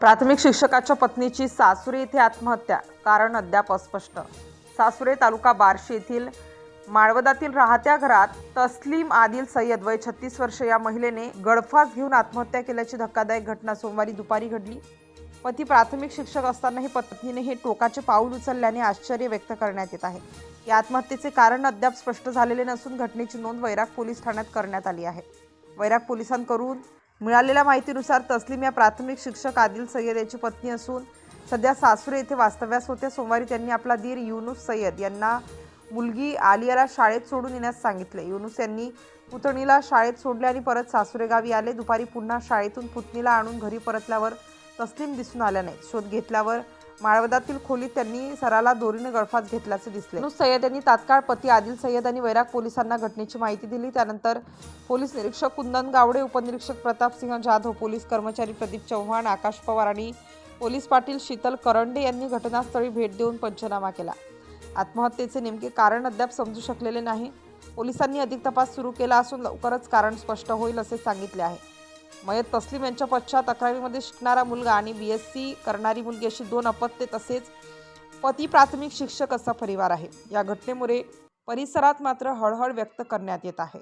प्राथमिक शिक्षकाच्या पत्नीची सासुरी येथे आत्महत्या. कारण अद्याप अस्पष्ट. सासुरे तालुका बार्शी येथील माळवदातील राहत्या घरात तस्लीम आदिल सय्यद वय छत्तीस वर्ष या महिलेने गळफास घेऊन आत्महत्या केल्याची धक्कादायक घटना सोमवारी दुपारी घडली. पती प्राथमिक शिक्षक असतानाही पत्नीने हे टोकाचे पाऊल उचलल्याने आश्चर्य व्यक्त करण्यात येत आहे. या आत्महत्येचे कारण अद्याप स्पष्ट झालेले नसून घटनेची नोंद वैराग पोलीस ठाण्यात करण्यात आली आहे. वैराग पोलिसांकडून मिळालेल्या माहितीनुसार तस्लीम या प्राथमिक शिक्षक आदिल सय्यद याची पत्नी असून सध्या सासुरे येथे वास्तव्यास होत्या सोमवारी त्यांनी आपला दीर युनुस सय्यद यांना मुलगी आलियाला शाळेत सोडून येण्यास सांगितले. युनुस यांनी पुतणीला शाळेत सोडले आणि परत सासुरे गावी आले. दुपारी पुन्हा शाळेतून पुतणीला आणून घरी परतल्यावर तस्लीम दिसून आल्या नाही शोध घेतल्यावर माळवदातील खोलीत त्यांनी सराला दोरीने गळफास घेतल्याचे दिसले. सय्यद यांनी तात्काळ पती आदिल सय्यद आणि वैराग पोलिसांना घटनेची माहिती दिली. त्यानंतर पोलीस निरीक्षक कुंदन गावडे उपनिरीक्षक प्रतापसिंह जाधव पोलीस कर्मचारी प्रदीप चव्हाण आकाश पवार आणि पोलीस पाटील शीतल करंडे यांनी घटनास्थळी भेट देऊन पंचनामा केला. आत्महत्येचे नेमके कारण अद्याप समजू शकलेले नाही. पोलिसांनी अधिक तपास सुरू केला असून लवकरच कारण स्पष्ट होईल असे सांगितले आहे. मयत तस्लीम यांच्या पश्चात अकरावीमध्ये शिकणारा मुलगा आणि बी एस सी करणारी मुलगी अशी दोन अपत्ये तसेच पती प्राथमिक शिक्षक असा परिवार आहे. या घटनेमुळे परिसरात मात्र हळहळ व्यक्त करण्यात येत आहे.